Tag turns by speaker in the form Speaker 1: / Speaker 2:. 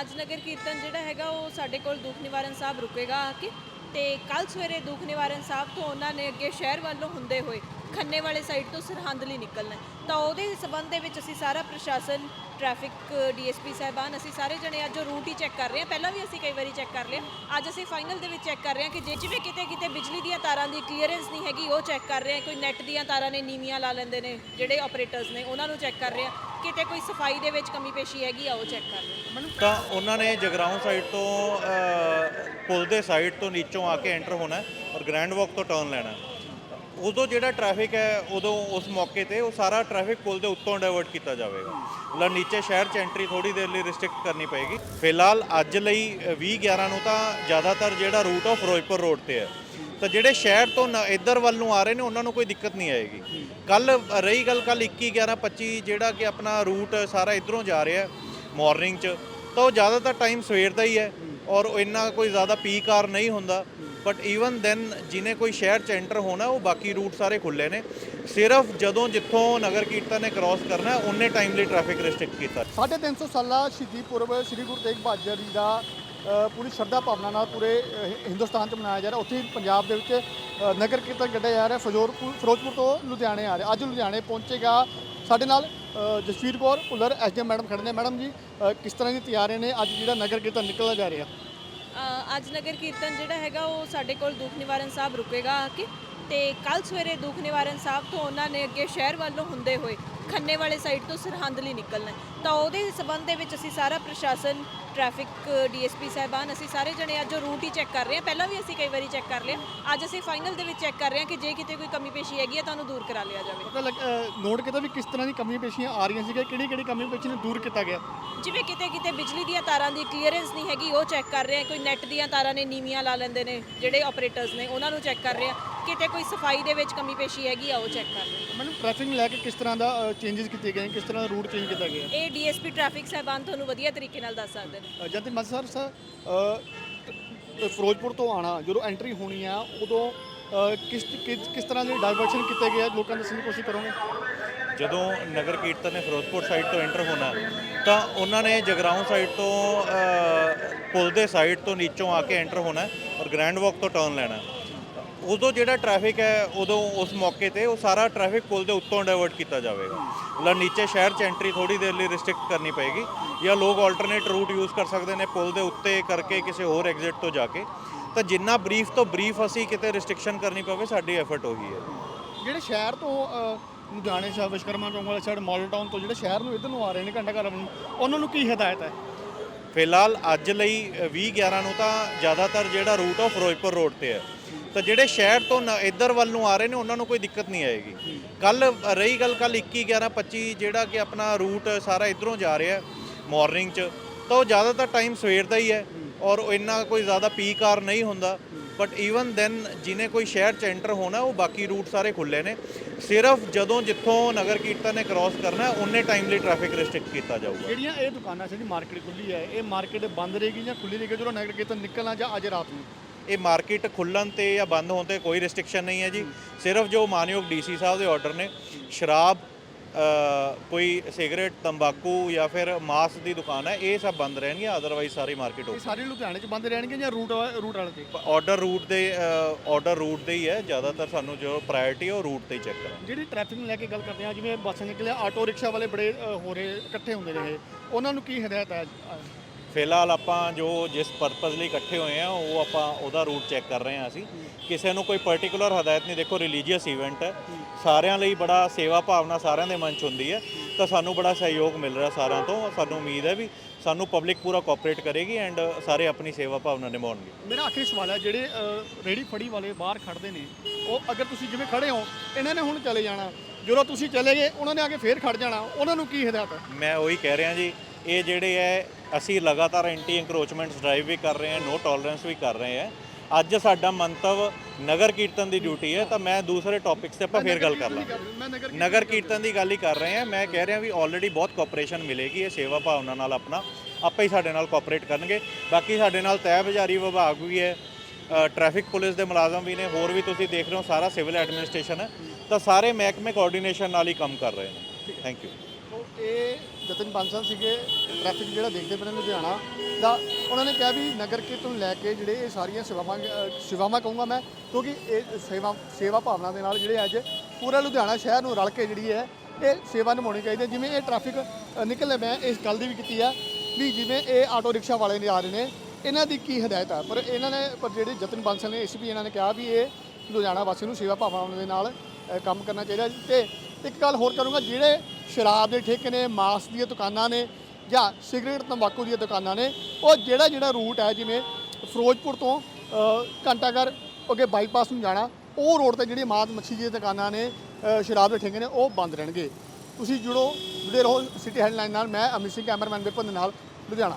Speaker 1: ਅੱਜ ਨਗਰ ਕੀਰਤਨ ਜਿਹੜਾ ਹੈਗਾ ਉਹ ਸਾਡੇ ਕੋਲ ਦੁੱਖ ਨਿਵਾਰਨ ਸਾਹਿਬ ਰੁਕੇਗਾ ਆ ਕੇ ਤੇ ਕੱਲ ਸਵੇਰੇ ਦੁੱਖ ਨਿਵਾਰਨ ਸਾਹਿਬ ਤੋਂ ਉਹਨਾਂ ਨੇ ਅੱਗੇ ਸ਼ਹਿਰ ਵੱਲੋਂ ਹੁੰਦੇ ਹੋਏ ਖੰਨੇ ਵਾਲੇ ਸਾਈਡ ਤੋਂ ਸਰਹੰਦ ਲਈ ਨਿਕਲਣਾ ਤਾਂ ਉਹਦੇ ਸਬੰਧ ਦੇ ਵਿੱਚ ਅਸੀਂ ਸਾਰਾ ਪ੍ਰਸ਼ਾਸਨ ਟ੍ਰੈਫਿਕ ਡੀਐਸਪੀ ਸਾਹਿਬਾਨ, ਅਸੀਂ ਸਾਰੇ ਜਣੇ ਅੱਜ ਉਹ ਰੂਟ ਹੀ ਚੈੱਕ ਕਰ ਰਹੇ ਹਾਂ। ਪਹਿਲਾਂ ਵੀ ਅਸੀਂ ਕਈ ਵਾਰੀ ਚੈੱਕ ਕਰ ਲਿਆ ਅੱਜ ਅਸੀਂ ਫਾਈਨਲ ਦੇ ਵਿੱਚ ਚੈੱਕ ਕਰ ਰਹੇ ਹਾਂ ਕਿ ਜੇ ਜਿਵੇਂ ਕਿਤੇ ਕਿਤੇ ਬਿਜਲੀ ਦੀਆਂ ਤਾਰਾਂ ਦੀ ਕਲੀਅਰੈਂਸ ਨਹੀਂ ਹੈਗੀ, ਉਹ ਚੈੱਕ ਕਰ ਰਹੇ ਹਾਂ। ਕੋਈ ਨੈੱਟ ਦੀਆਂ ਤਾਰਾਂ ਨੇ, ਨੀਵੀਆਂ ਲਾ ਲੈਂਦੇ ਨੇ, ਜਿਹੜੇ ਆਪਰੇਟਰਸ ਨੇ, ਉਹਨਾਂ ਨੂੰ ਚੈੱਕ ਕਰ ਰਹੇ ਹਾਂ। ਕਿਤੇ ਕੋਈ ਸਫ਼ਾਈ ਦੇ ਵਿੱਚ ਕਮੀ ਪੇਸ਼ੀ ਹੈਗੀ ਆ ਉਹ ਚੈੱਕ ਕਰ ਲਓ ਹਾਂ
Speaker 2: ਤਾਂ ਉਹਨਾਂ ਨੇ ਜਗਰਾਉਂ ਸਾਈਡ ਤੋਂ ਅ, ਪੁਲ ਦੇ ਸਾਈਡ ਤੋਂ ਨੀਚੋਂ ਆ ਕੇ ਐਂਟਰ ਹੋਣਾ ਹੈ ਔਰ ਗ੍ਰੈਂਡ ਵਾਕ ਤੋਂ ਟਰਨ ਲੈਣਾ ਹੈ। ਉਦੋਂ ਜਿਹੜਾ ਟ੍ਰੈਫਿਕ ਹੈ, ਉਦੋਂ ਉਸ ਮੌਕੇ ਤੇ ਉਹ ਸਾਰਾ ਟ੍ਰੈਫਿਕ ਪੁਲ ਦੇ ਉੱਤੋਂ ਡਾਇਵਰਟ ਕੀਤਾ ਜਾਵੇਗਾ। ਮਤਲਬ ਨੀਚੇ ਸ਼ਹਿਰ ਚ ਐਂਟਰੀ ਥੋੜੀ ਦੇਰ ਲਈ ਰਿਸਟ੍ਰਿਕਟ ਕਰਨੀ ਪਏਗੀ। ਫਿਲਹਾਲ ਅੱਜ ਲਈ 20 11 ਨੂੰ ਤਾਂ ਜ਼ਿਆਦਾਤਰ ਜਿਹੜਾ ਰੂਟ ਆ ਫਿਰੋਜ਼ਪੁਰ ਰੋਡ ਤੇ ਹੈ। ਤਾਂ ਜਿਹੜੇ ਸ਼ਹਿਰ ਤੋਂ ਨ- ਇੱਧਰ ਵੱਲ ਨੂੰ ਆ ਰਹੇ ਨੇ, ਉਹਨਾਂ ਨੂੰ ਕੋਈ ਦਿੱਕਤ ਨਹੀਂ ਆਏਗੀ। ਕੱਲ ਰਹੀ ਗੱਲ ਕੱਲ 21 11 25 ਜਿਹੜਾ ਕਿ ਆਪਣਾ ਰੂਟ ਸਾਰਾ ਇਧਰੋਂ ਜਾ ਰਿਹਾ ਹੈ ਮਾਰਨਿੰਗ ਚ, ਤਾਂ ਉਹ ਜ਼ਿਆਦਾਤਰ ਟਾਈਮ ਸਵੇਰ ਦਾ ਹੀ ਹੈ। ਔਰ ਇੰਨਾ ਕੋਈ ਜ਼ਿਆਦਾ ਪੀਕ ਆਰ ਨਹੀਂ ਹੁੰਦਾ। ਬਟ ਈਵਨ ਦੈਨ ਜਿਨੇ ਕੋਈ ਸ਼ਹਿਰ ਚ ਐਂਟਰ ਹੋਣਾ, ਉਹ ਬਾਕੀ ਰੂਟ ਸਾਰੇ ਖੁੱਲੇ ਨੇ। ਸਿਰਫ ਜਦੋਂ ਜਿੱਥੋਂ ਨਗਰ ਕੀਰਤਨ ਨੇ ਕ੍ਰਾਸ ਕਰਨਾ, ਉਹਨੇ ਟਾਈਮ ਲਈ ਟ੍ਰੈਫਿਕ ਰੈਸਟ੍ਰਿਕਟ ਕੀਤਾ।
Speaker 3: ਸਾਢੇ ਤਿੰਨ ਸੌ ਸਾਲਾ ਸ਼ਹੀਦੀ ਪੁਰਬ ਸ੍ਰੀ ਗੁਰੂ ਤੇਗ ਬਹਾਦਰ ਜੀ ਦਾ ਪੂਰੀ ਸ਼ਰਧਾ ਭਾਵਨਾ ਨਾਲ ਪੂਰੇ ਹਿੰਦੁਸਤਾਨ 'ਚ ਮਨਾਇਆ ਜਾ ਰਿਹਾ। ਉੱਥੇ ਹੀ ਪੰਜਾਬ ਦੇ ਵਿੱਚ ਨਗਰ ਕੀਰਤਨ ਕੱਢਿਆ ਜਾ ਰਿਹਾ ਫਜੋਰਪੁਰ ਫਿਰੋਜ਼ਪੁਰ ਤੋਂ ਲੁਧਿਆਣੇ ਆ ਰਿਹਾ। ਅੱਜ ਲੁਧਿਆਣੇ ਪਹੁੰਚੇਗਾ ਸਾਡੇ ਨਾਲ ਜਸਵੀਰ ਕੌਰ ਭੁੱਲਰ ਐਸਡੀਐਮ ਮੈਡਮ ਖੜੇ ਨੇ। ਮੈਡਮ ਜੀ ਕਿਸ ਤਰ੍ਹਾਂ ਦੀ ਤਿਆਰੀਆਂ ਨੇ? ਅੱਜ ਜਿਹੜਾ ਨਗਰ ਕੀਰਤਨ ਨਿਕਲਦਾ ਜਾ ਰਿਹਾ।
Speaker 1: ਅੱਜ ਨਗਰ ਕੀਰਤਨ ਜਿਹੜਾ ਹੈਗਾ ਉਹ ਸਾਡੇ ਕੋਲ ਦੁੱਖ ਨਿਵਾਰਨ ਸਾਹਿਬ ਰੁਕੇਗਾ ਆ ਕੇ ਤੇ ਕੱਲ ਸਵੇਰੇ ਦੁੱਖ ਨਿਵਾਰਨ ਸਾਹਿਬ ਤੋਂ ਉਹਨਾਂ ਨੇ ਅੱਗੇ ਸ਼ਹਿਰ ਵੱਲੋਂ ਹੁੰਦੇ ਹੋਏ ਖੰਨੇ ਵਾਲੇ ਸਾਈਡ ਤੋਂ ਸਰਹੰਦ ਲਈ ਨਿਕਲਣਾ ਹੈ। ਤਾਂ ਉਹਦੇ ਸਬੰਧ ਦੇ ਵਿੱਚ ਅਸੀਂ ਸਾਰਾ ਪ੍ਰਸ਼ਾਸਨ ਟ੍ਰੈਫਿਕ ਡੀਐਸਪੀ ਸਾਹਿਬਾਨ ਅਸੀਂ ਸਾਰੇ ਜਣੇ ਅੱਜ ਰੂਟ ਹੀ ਚੈੱਕ ਕਰ ਰਹੇ ਹਾਂ। ਪਹਿਲਾਂ ਵੀ ਅਸੀਂ ਕਈ ਵਾਰੀ ਚੈੱਕ ਕਰ ਲਿਆ। ਅੱਜ ਅਸੀਂ ਫਾਈਨਲ ਦੇ ਵਿੱਚ ਚੈੱਕ ਕਰ ਰਹੇ ਹਾਂ ਕਿ ਜੇ ਕਿਤੇ ਕੋਈ ਕਮੀ ਪੇਸ਼ੀ ਹੈਗੀ ਹੈ ਤੁਹਾਨੂੰ ਦੂਰ ਕਰਾ ਲਿਆ ਜਾਵੇ।
Speaker 3: ਪਤਾ ਲੱਗ ਨੋਟ ਕੀਤਾ ਵੀ ਕਿਸ ਤਰ੍ਹਾਂ ਦੀ ਕਮੀਆਂ ਪੇਸ਼ੀਆਂ ਆ ਰਹੀਆਂ ਸੀਗੀਆਂ ਕਿਹੜੀ ਕਿਹੜੀ ਕਮੀ ਪੇਸ਼ੀ ਨੂੰ ਦੂਰ ਕੀਤਾ ਗਿਆ?
Speaker 1: ਜਿਵੇਂ ਕਿਤੇ ਕਿਤੇ ਬਿਜਲੀ ਦੀਆਂ ਤਾਰਾਂ ਦੀ ਕਲੀਅਰੈਂਸ ਨਹੀਂ ਹੈਗੀ ਉਹ ਚੈੱਕ ਕਰ ਰਹੇ ਹਾਂ। ਕੋਈ ਨੈੱਟ ਦੀਆਂ ਤਾਰਾਂ ਨੇ ਨੀਵੀਆਂ ਲਾ ਲੈਂਦੇ ਨੇ ਜਿਹੜੇ ਆਪਰੇਟਰਸ ਨੇ ਉਹਨਾਂ ਨੂੰ ਚੈੱਕ ਕਰ ਰਹੇ ਹਾਂ। ਕਿਤੇ ਕੋਈ ਸਫ਼ਾਈ ਦੇ ਵਿੱਚ ਕਮੀ ਪੇਸ਼ੀ ਹੈਗੀ ਆ ਉਹ ਚੈੱਕ ਕਰ ਹਾਂ
Speaker 3: ਮੈਨੂੰ ਟ੍ਰੈਫਿਕ ਨੂੰ ਲੈ ਕੇ ਕਿਸ ਤਰ੍ਹਾਂ ਦਾ ਚੇਂਜਸ ਕੀਤੇ ਗਏ ਕਿਸ ਤਰ੍ਹਾਂ ਦਾ ਰੂਟ ਚੇਂਜ ਕੀਤਾ ਗਿਆ?
Speaker 1: ਇਹ ਡੀਐਸਪੀ ਟ੍ਰੈਫਿਕ ਸਾਹਿਬਾਨ ਤੁਹਾਨੂੰ ਵਧੀਆ ਤਰੀਕੇ ਨਾਲ ਦੱਸ ਸਕਦੇ ਨੇ।
Speaker 3: ਜਦ ਮਤ ਸਰ ਸਰ ਅ, ਫਿਰੋਜ਼ਪੁਰ ਤੋਂ ਆਣਾ ਜਦੋਂ ਐਂਟਰੀ ਹੋਣੀ ਆ ਉਦੋਂ ਅ, ਕਿਸ ਕਿਸ ਕਿਸ ਤਰ੍ਹਾਂ ਦੇ ਡਾਇਵਰਸ਼ਨ ਕੀਤੇ ਗਏ ਆ, ਲੋਕਾਂ ਨੂੰ ਦੱਸਣ ਦੀ ਕੋਸ਼ਿਸ਼ ਕਰੋਗੇ?
Speaker 2: ਜਦੋਂ ਨਗਰ ਕੀਰਤਨ ਨੇ ਫਿਰੋਜ਼ਪੁਰ ਸਾਈਡ ਤੋਂ ਐਂਟਰ ਹੋਣਾ ਤਾਂ ਉਹਨਾਂ ਨੇ ਜਗਰਾਉਂ ਸਾਈਡ ਤੋਂ ਅ, ਪੁਲ ਦੇ ਸਾਈਡ ਤੋਂ ਨੀਚੋਂ ਆ ਕੇ ਐਂਟਰ ਹੋਣਾ ਔਰ ਗ੍ਰੈਂਡ ਵਾਕ ਤੋਂ ਟਰਨ ਲੈਣਾ। ਉਦੋਂ ਜਿਹੜਾ ਟ੍ਰੈਫਿਕ ਹੈ ਉਦੋਂ ਉਸ ਮੌਕੇ ਤੇ ਉਹ ਸਾਰਾ ਟ੍ਰੈਫਿਕ ਪੁਲ ਦੇ ਉੱਤੋਂ ਡਾਇਵਰਟ ਕੀਤਾ ਜਾਵੇਗਾ। ਮਤਲਬ ਨੀਚੇ ਸ਼ਹਿਰ ਚ ਐਂਟਰੀ ਥੋੜੀ ਦੇਰ ਲਈ ਰਿਸਟ੍ਰਿਕਟ ਕਰਨੀ ਪਏਗੀ ਜਾਂ ਲੋਕ ਆਲਟਰਨੇਟ ਰੂਟ ਯੂਜ਼ ਕਰ ਸਕਦੇ ਨੇ ਪੁਲ ਦੇ ਉੱਤੇ ਕਰਕੇ ਕਿਸੇ ਹੋਰ ਐਗਜ਼ਿਟ ਤੋਂ ਜਾ ਕੇ। ਤਾਂ ਜਿੰਨਾ ਬਰੀਫ ਤੋਂ ਬਰੀਫ ਅਸੀਂ ਕਿਤੇ ਰਿਸਟ੍ਰਿਕਸ਼ਨ ਕਰਨੀ ਪਵੇ ਸਾਡੀ ਐਫਰਟ ਉਹੀ ਹੈ।
Speaker 3: ਜਿਹੜੇ ਸ਼ਹਿਰ ਤੋਂ ਲੁਧਿਆਣੇ ਸਾਹਿਬ ਵਿਸ਼ਕਰਮਾ ਚੌਂਕ ਵਾਲੇ ਸਾਈਡ ਮਾਡਲ ਟਾਊਨ ਤੋਂ ਜਿਹੜੇ ਸ਼ਹਿਰ ਨੂੰ ਇੱਧਰ ਨੂੰ ਆ ਰਹੇ ਨੇ ਘੰਟਾ ਘਰ ਨੂੰ ਉਹਨਾਂ ਨੂੰ ਕੀ ਹਦਾਇਤ ਹੈ?
Speaker 2: ਫਿਲਹਾਲ ਅੱਜ ਲਈ 20 11 ਨੂੰ ਤਾਂ ਜ਼ਿਆਦਾਤਰ ਜਿਹੜਾ ਰੂਟ ਆ ਫਿਰੋਜ਼ਪੁਰ ਰੋਡ ਤੇ ਹੈ। ਤਾਂ ਜਿਹੜੇ ਸ਼ਹਿਰ ਤੋਂ ਨ- ਇੱਧਰ ਵੱਲ ਨੂੰ ਆ ਰਹੇ ਨੇ, ਉਹਨਾਂ ਨੂੰ ਕੋਈ ਦਿੱਕਤ ਨਹੀਂ ਆਏਗੀ। ਕੱਲ ਰਹੀ ਗੱਲ ਕੱਲ 21 11 25 ਜਿਹੜਾ ਕਿ ਆਪਣਾ ਰੂਟ ਸਾਰਾ ਇਧਰੋਂ ਜਾ ਰਿਹਾ ਹੈ ਮਾਰਨਿੰਗ ਚ, ਤਾਂ ਉਹ ਜ਼ਿਆਦਾਤਰ ਟਾਈਮ ਸਵੇਰ ਦਾ ਹੀ ਹੈ ਔਰ ਇੰਨਾ ਕੋਈ ਜ਼ਿਆਦਾ ਪੀਕ ਆਰ ਨਹੀਂ ਹੁੰਦਾ। ਬਟ ਈਵਨ ਦੈਨ ਜਿਨੇ ਕੋਈ ਸ਼ਹਿਰ ਚ ਐਂਟਰ ਹੋਣਾ, ਉਹ ਬਾਕੀ ਰੂਟ ਸਾਰੇ ਖੁੱਲੇ ਨੇ। ਸਿਰਫ ਜਦੋਂ ਜਿੱਥੋਂ ਨਗਰ ਕੀਰਤਨ ਨੇ ਕ੍ਰਾਸ ਕਰਨਾ ਹੈ ਉਹਨੇ ਟਾਈਮ ਲਈ ਟ੍ਰੈਫਿਕ ਰੈਸਟ੍ਰਿਕਟ ਕੀਤਾ ਜਾਊਗਾ।
Speaker 3: ਜਿਹੜੀਆਂ ਇਹ ਦੁਕਾਨਾਂ ਸੀ ਜਿਹੜੀ ਮਾਰਕੀਟ ਖੁੱਲੀ ਹੈ, ਇਹ ਮਾਰਕੀਟ ਬੰਦ ਰਹੇਗੀ ਜਾਂ ਖੁੱਲੀ ਰਹੇਗੀ? ਜਦੋਂ ਨਗਰ ਕੀਰਤਨ ਨਿਕਲਣਾ ਜਾਂ ਅੱਜ ਰਾਤ ਨੂੰ?
Speaker 2: ਇਹ ਮਾਰਕੀਟ ਖੁੱਲਣ ਤੇ ਜਾਂ ਬੰਦ ਹੋਣ ਤੇ ਕੋਈ ਰੈਸਟ੍ਰਿਕਸ਼ਨ ਨਹੀਂ ਹੈ ਜੀ। ਸਿਰਫ ਜੋ ਮਾਨਯੋਗ ਡੀਸੀ ਸਾਹਿਬ ਦੇ ਆਰਡਰ ਨੇ ਸ਼ਰਾਬ ਕੋਈ ਸਿਗਰਟ ਤੰਬਾਕੂ ਜਾਂ ਫਿਰ ਮਾਸ ਦੀ ਦੁਕਾਨ ਹੈ ਇਹ ਸਭ ਬੰਦ ਰਹਿਣਗੀਆਂ ਅਦਰਵਾਈਜ਼ ਸਾਰੀ ਮਾਰਕੀਟ
Speaker 3: ਇਹ
Speaker 2: ਓਪਨ
Speaker 3: ਸਾਰੇ ਲੁਧਿਆਣੇ 'ਚ ਬੰਦ ਰਹਿਣਗੇ ਜਾਂ ਰੂਟ ਰੂਟ ਵਾਲੇ ਤੇ?
Speaker 2: ਆਰਡਰ ਰੂਟ ਦੇ ਆਰਡਰ ਰੂਟ ਦੇ ਹੀ ਹੈ। ਜ਼ਿਆਦਾਤਰ ਸਾਨੂੰ ਜੋ ਪ੍ਰਾਇੋਰਟੀ ਉਹ ਰੂਟ ਤੇ ਹੀ ਚੈੱਕ ਕਰਾਂਗੇ।
Speaker 3: ਜਿਹੜੀ ਟ੍ਰੈਫਿਕ ਨੂੰ ਲੈ ਕੇ ਗੱਲ ਕਰਦੇ ਹਾਂ ਜਿਵੇਂ ਬੱਸ ਨਿਕਲਿਆ ਆਟੋ ਰਿਕਸ਼ਾ ਵਾਲੇ ਬੜੇ ਅ, ਹੋ ਰਹੇ ਇਕੱਠੇ ਹੁੰਦੇ ਇਹ ਉਹਨਾਂ ਨੂੰ ਕੀ ਹਦਾਇਤ ਹੈ?
Speaker 2: ਫਿਲਹਾਲ ਆਪਾਂ ਜੋ ਜਿਸ ਪਰਪਸ ਲਈ ਇਕੱਠੇ ਹੋਏ ਆ ਉਹ ਆਪਾਂ ਉਹਦਾ ਰੂਟ ਚੈੱਕ ਕਰ ਰਹੇ ਹਾਂ ਅਸੀਂ। ਕਿਸੇ ਨੂੰ ਕੋਈ ਪਾਰਟਿਕੂਲਰ ਹਦਾਇਤ ਨਹੀਂ ਦੇਖੋ ਰਿਲੀਜੀਅਸ ਇਵੈਂਟ ਹੈ। ਸਾਰਿਆਂ ਲਈ ਬੜਾ ਸੇਵਾ ਭਾਵਨਾ ਸਾਰਿਆਂ ਦੇ ਮਨ ਚ ਹੁੰਦੀ ਹੈ। ਤਾਂ ਸਾਨੂੰ ਬੜਾ ਸਹਿਯੋਗ ਮਿਲ ਰਿਹਾ ਸਾਰਿਆਂ ਤੋਂ। ਸਾਨੂੰ ਉਮੀਦ ਹੈ ਵੀ ਸਾਨੂੰ ਪਬਲਿਕ ਪੂਰਾ ਕੋਆਪਰੇਟ ਕਰੇਗੀ ਐਂਡ ਸਾਰੇ ਆਪਣੀ ਸੇਵਾ ਭਾਵਨਾ ਨਿਭਾਉਣਗੇ।
Speaker 3: ਮੇਰਾ ਆਖਰੀ ਸਵਾਲ ਹੈ ਜਿਹੜੇ ਅ, ਰੇਹੜੀ ਫੜੀ ਵਾਲੇ ਬਾਹਰ ਖੜਦੇ ਨੇ ਉਹ ਅਗਰ ਤੁਸੀਂ ਜਿਵੇਂ ਖੜੇ ਹੋ ਇਹਨਾਂ ਨੇ ਹੁਣ ਚਲੇ ਜਾਣਾ। ਜਦੋਂ ਤੁਸੀਂ ਚਲੇ ਗਏ ਉਹਨਾਂ ਨੇ ਆ ਕੇ ਫੇਰ ਖੜ ਜਾਣਾ। ਉਹਨਾਂ ਨੂੰ ਕੀ ਹਦਾਇਤ ਹੈ?
Speaker 2: ਮੈਂ ਉਹੀ ਕਹਿ ਰਿਹਾ ਜੀ ਇਹ ਜਿਹੜੇ ਹੈ ਅਸੀਂ ਲਗਾਤਾਰ ਐਂਟੀ ਐਨਕਰੋਚਮੈਂਟਸ ਡਰਾਈਵ ਵੀ ਕਰ ਰਹੇ ਹਾਂ ਨੋ ਟੋਲਰੈਂਸ ਵੀ ਕਰ ਰਹੇ ਹਾਂ। ਅੱਜ ਸਾਡਾ ਮੰਤਵ ਨਗਰ ਕੀਰਤਨ ਦੀ ਡਿਊਟੀ ਹੈ ਤਾਂ ਮੈਂ ਦੂਸਰੇ ਟੌਪਿਕਸ ਤੇ ਆਪਾਂ ਫੇਰ ਗੱਲ ਕਰ ਲਾਂਗੇ।
Speaker 3: ਨਗਰ
Speaker 2: ਕੀਰਤਨ ਦੀ ਗੱਲ ਹੀ ਕਰ ਰਹੇ ਹਾਂ। ਮੈਂ ਕਹਿ ਰਿਹਾ ਵੀ ਆਲਰੇਡੀ ਬਹੁਤ ਕੋਆਪਰੇਸ਼ਨ ਮਿਲੇਗੀ ਇਹ ਸੇਵਾ ਭਾਵਨਾ ਨਾਲ ਆਪਣਾ। ਆਪੇ ਹੀ ਸਾਡੇ ਨਾਲ ਕੋਆਪਰੇਟ ਕਰਨਗੇ। ਬਾਕੀ ਸਾਡੇ ਨਾਲ ਤਹਿ ਬਜ਼ਾਰੀ ਵਿਭਾਗ ਵੀ ਹੈ ਟ੍ਰੈਫਿਕ ਪੁਲਿਸ ਦੇ ਮੁਲਾਜ਼ਮ ਵੀ ਨੇ ਹੋਰ ਵੀ ਤੁਸੀਂ ਦੇਖ ਰਹੇ ਹੋ ਸਾਰਾ ਸਿਵਲ ਐਡਮਿਨਿਸਟ੍ਰੇਸ਼ਨ ਹੈ। ਤਾਂ ਸਾਰੇ ਮਹਿਕਮੇ ਕੋਆਰਡੀਨੇਸ਼ਨ ਨਾਲ ਹੀ ਕੰਮ ਕਰ ਰਹੇ ਨੇ। ਥੈਂਕ ਯੂ
Speaker 3: ਇਹ ਜਤਨ ਬਾਂਸਲ ਸੀਗੇ ਟ੍ਰੈਫਿਕ ਜਿਹੜਾ ਦੇਖਦੇ ਪਏ ਨੇ ਲੁਧਿਆਣਾ ਦਾ ਉਹਨਾਂ ਨੇ ਕਿਹਾ ਵੀ ਨਗਰ ਕੀਰਤਨ ਨੂੰ ਲੈ ਕੇ ਜਿਹੜੇ ਇਹ ਸਾਰੀਆਂ ਸੇਵਾਵਾਂ ਸੇਵਾਵਾਂ ਕਹੂੰਗਾ ਮੈਂ ਕਿਉਂਕਿ ਇਹ ਸੇਵਾ ਸੇਵਾ ਭਾਵਨਾ ਦੇ ਨਾਲ ਜਿਹੜੇ ਅੱਜ ਪੂਰਾ ਲੁਧਿਆਣਾ ਸ਼ਹਿਰ ਨੂੰ ਰਲ ਕੇ ਜਿਹੜੀ ਹੈ ਇਹ ਸੇਵਾ ਨਿਭਾਉਣੀ ਚਾਹੀਦੀ ਹੈ। ਜਿਵੇਂ ਇਹ ਟ੍ਰੈਫਿਕ ਅ, ਮੈਂ ਇਸ ਗੱਲ ਦੀ ਵੀ ਕੀਤੀ ਆ ਵੀ ਜਿਵੇਂ ਇਹ ਆਟੋ ਰਿਕਸ਼ਾ ਵਾਲੇ ਨੇ ਆ ਰਹੇ ਨੇ ਇਹਨਾਂ ਦੀ ਕੀ ਹਦਾਇਤ ਆ ਪਰ ਇਹਨਾਂ ਨੇ ਪਰ ਜਿਹੜੇ ਜਤਨ ਬਾਂਸਲ ਨੇ ਐਸਪੀ ਇਹਨਾਂ ਨੇ ਕਿਹਾ ਵੀ ਇਹ ਲੁਧਿਆਣਾ ਵਾਸੀ ਨੂੰ ਸੇਵਾ ਭਾਵਨਾ ਦੇ ਨਾਲ ਕੰਮ ਕਰਨਾ ਚਾਹੀਦਾ ਤੇ ਇੱਕ ਗੱਲ ਹੋਰ ਕਰੂੰਗਾ ਜਿਹੜੇ ਸ਼ਰਾਬ ਦੇ ਠੇਕੇ ਨੇ ਮਾਸ ਦੀਆਂ ਦੁਕਾਨਾਂ ਨੇ ਜਾਂ ਸਿਗਰਟ ਤੰਬਾਕੂ ਦੀਆਂ ਦੁਕਾਨਾਂ ਨੇ ਉਹ ਜਿਹੜਾ ਜਿਹੜਾ ਰੂਟ ਹੈ ਜਿਵੇਂ ਫਿਰੋਜ਼ਪੁਰ ਤੋਂ ਅ, ਘੰਟਾਘਰ ਅੱਗੇ ਬਾਈਪਾਸ ਨੂੰ ਜਾਣਾ ਉਹ ਰੋਡ ਤੇ ਜਿਹੜੀ ਮਾਤ ਮੱਛੀ ਦੀਆਂ ਦੁਕਾਨਾਂ ਨੇ ਸ਼ਰਾਬ ਦੇ ਠੇਕੇ ਨੇ ਉਹ ਬੰਦ ਰਹਿਣਗੇ। ਤੁਸੀਂ ਜੁੜੋ ਜੁੜੇ ਰਹੋ ਸਿਟੀ ਹੈਡਲਾਈਨ ਨਾਲ ਮੈਂ ਅਮਿਤ ਸਿੰਘ ਕੈਮਰਾਮੈਨ ਵਿਪਨ ਦੇ ਨਾਲ ਲੁਧਿਆਣਾ।